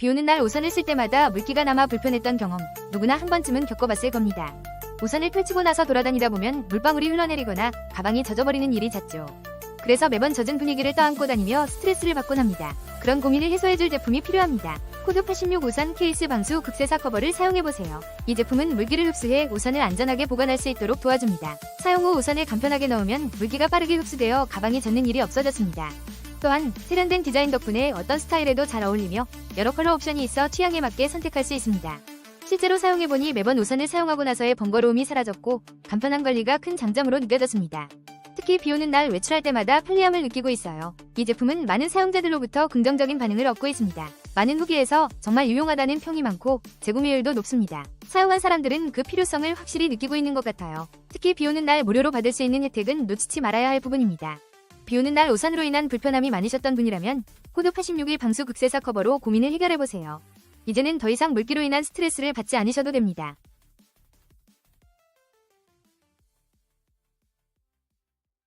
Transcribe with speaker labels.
Speaker 1: 비 오는 날 우산을 쓸 때마다 물기가 남아 불편했던 경험 누구나 한 번쯤은 겪어봤을 겁니다. 우산을 펼치고 나서 돌아다니다 보면 물방울이 흘러내리거나 가방이 젖어버리는 일이 잦죠. 그래서 매번 젖은 분위기를 떠안고 다니며 스트레스를 받곤 합니다. 그런 고민을 해소해줄 제품이 필요합니다. 코드 86 우산 케이스 방수 극세사 커버를 사용해보세요. 이 제품은 물기를 흡수해 우산을 안전하게 보관할 수 있도록 도와줍니다. 사용 후 우산을 간편하게 넣으면 물기가 빠르게 흡수되어 가방이 젖는 일이 없어졌습니다. 또한 세련된 디자인 덕분에 어떤 스타일에도 잘 어울리며 여러 컬러 옵션이 있어 취향에 맞게 선택할 수 있습니다. 실제로 사용해보니 매번 우산을 사용하고 나서의 번거로움이 사라졌고 간편한 관리가 큰 장점으로 느껴졌습니다. 특히 비 오는 날 외출할 때마다 편리함을 느끼고 있어요. 이 제품은 많은 사용자들로부터 긍정적인 반응을 얻고 있습니다. 많은 후기에서 정말 유용하다는 평이 많고 재구매율도 높습니다. 사용한 사람들은 그 필요성을 확실히 느끼고 있는 것 같아요. 특히 비 오는 날 무료로 받을 수 있는 혜택은 놓치지 말아야 할 부분입니다. 비 오는 날 우산으로 인한 불편함이 많으셨던 분이라면 코드 86일 방수 극세사 커버로 고민을 해결해보세요. 이제는 더 이상 물기로 인한 스트레스를 받지 않으셔도 됩니다.